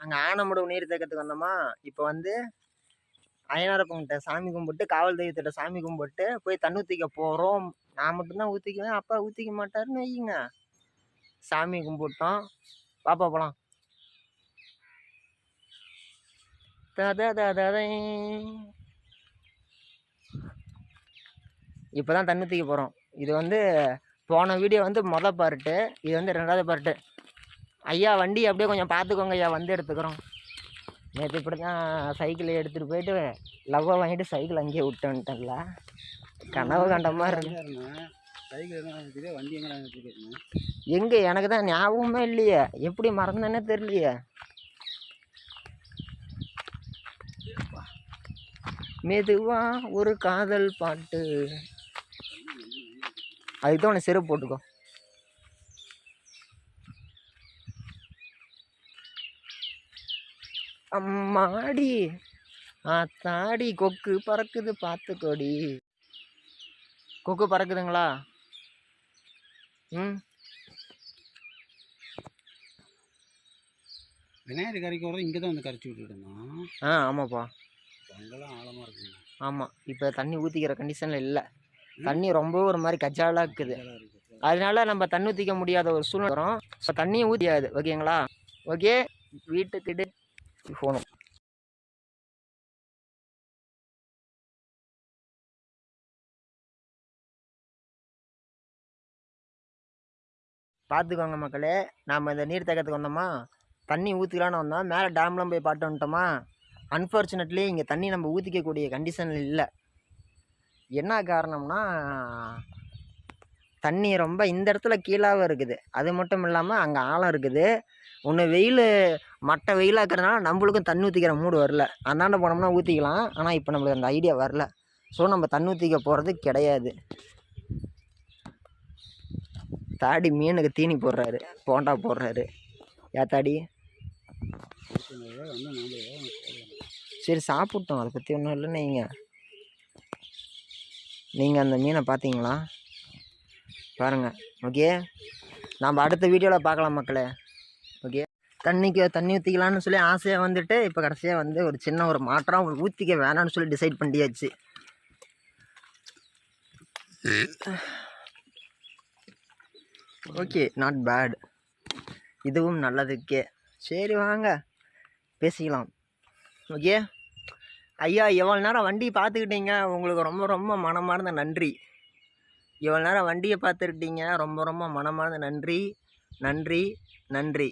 நாங்கள் ஆனமுடவு நீர் தேக்கத்துக்கு வந்தோமா இப்போ வந்து அய்யனாரப்பங்கிட்ட சாமி கும்பிட்டு காவல் தெய்வத்திட்ட சாமி கும்பிட்டு போய் தண்ணி ஊற்றிக்க போகிறோம் நான் மட்டும்தான் ஊற்றிக்குவேன் அப்பா ஊற்றிக்க மாட்டாருன்னு வையுங்க. சாமி கும்பிட்டோம். பாப்பா போகலாம் இப்போ தான் தண்ணி ஊற்றிக்க போகிறோம் இது வந்து போன வீடியோ வந்து மொதல் பார்ட்டு இது வந்து ரெண்டாவது பார்ட்டு ஐயா வண்டி அப்படியே கொஞ்சம் பார்த்துக்கோங்க ஐயா வந்து எடுத்துக்கிறோம். நேற்று இப்படி தான் சைக்கிளை எடுத்துகிட்டு போயிட்டு லவ்வை வாங்கிட்டு சைக்கிள் அங்கேயே விட்டு வந்துட்டேன்ல. கனவு கண்ட மாதிரி சைக்கிள் எங்கே? வண்டி எங்கே எங்கே எனக்கு தான் ஞாபகமே இல்லையே. எப்படி மறந்தேன்னே தெரியலையே. மெதுவா ஒரு காதல் பாட்டு. அதுக்கு தான் உனக்கு செருப்பு போட்டுக்கோ. அம்மாடி. ஆத்தாடி கொக்கு பறக்குது பார்த்துக்கோடி கொக்கு பறக்குதுங்களா? ம். விநாயகர் கரைக்கு வர இங்கே தான் வந்து கரைச்சி விட்டுட்டேன்னா ஆ ஆமாப்பா. அங்கெல்லாம் ஆழமாக இருக்குங்க. ஆமாம் இப்போ தண்ணி ஊற்றிக்கிற கண்டிஷனில் இல்லை. தண்ணி ரொம்ப ஒரு மாதிரி கஜாலாக இருக்குது. அதனால நம்ம தண்ணி ஊற்றிக்க முடியாத ஒரு சூழ்நிலை வரும். ஸோ தண்ணியும் ஊற்றியாது ஓகேங்களா? ஓகே வீட்டுக்கிட்டு போகணும். பார்த்துக்கோங்க மக்களே நாம் இந்த நீர் தேக்கத்துக்கு வந்தோமா? தண்ணி ஊற்றிக்கலான்னு வந்தோம். மேலே டேம்லாம் போய் பாட்டு வந்துட்டோமா? அன்ஃபார்ச்சுனேட்லி இங்கே தண்ணி நம்ம ஊற்றிக்கக்கூடிய கண்டிஷனில் இல்லை. என்ன காரணம்னா தண்ணி ரொம்ப இந்த இடத்துல கீழாகவும் இருக்குது. அது மட்டும் இல்லாமல் அங்கே ஆழம் இருக்குது. ஒன்று வெயில் மட்டை வெயிலாக இருக்கிறதுனால நம்மளுக்கும் தண்ணி ஊற்றிக்கிற மூடு வரல. அந்தாண்ட போனோம்னா ஊற்றிக்கலாம் ஆனால் இப்போ நம்மளுக்கு அந்த ஐடியா வரல. ஸோ நம்ம தண்ணி ஊற்றிக்க போகிறது கிடையாது. தாடி மீனுக்கு தீனி போடுறாரு. போண்டா போடுறாரு. ஏ தாடி? சரி சாப்பிட்டோம். அதை பற்றி ஒன்றும் இல்லை நீங்கள் நீங்கள் அந்த மீனை பார்த்தீங்களா? பாருங்கள் ஓகே நாம் அடுத்த வீடியோவில் பார்க்கலாம் மக்களே. ஓகே தண்ணிக்கு தண்ணி ஊற்றிக்கலான்னு சொல்லி ஆசையாக வந்துட்டு இப்போ கடைசியாக வந்து ஒரு சின்ன ஒரு மாற்றம் ஊற்றிக்க வேணாம்னு சொல்லி டிசைட் பண்ணியாச்சு. ஓகே நாட் பேட் இதுவும் நல்லதுக்கே. சரி வாங்க. பேசிக்கலாம். ஓகே ஐயா எவ்வளோ நேரம் வண்டி பார்த்துக்கிட்டீங்க? உங்களுக்கு ரொம்ப ரொம்ப மனமார்ந்த நன்றி. இவ்வளோ நேரம் வண்டியை பார்த்துக்கிட்டீங்க. ரொம்ப ரொம்ப மனமார்ந்த நன்றி. நன்றி. நன்றி.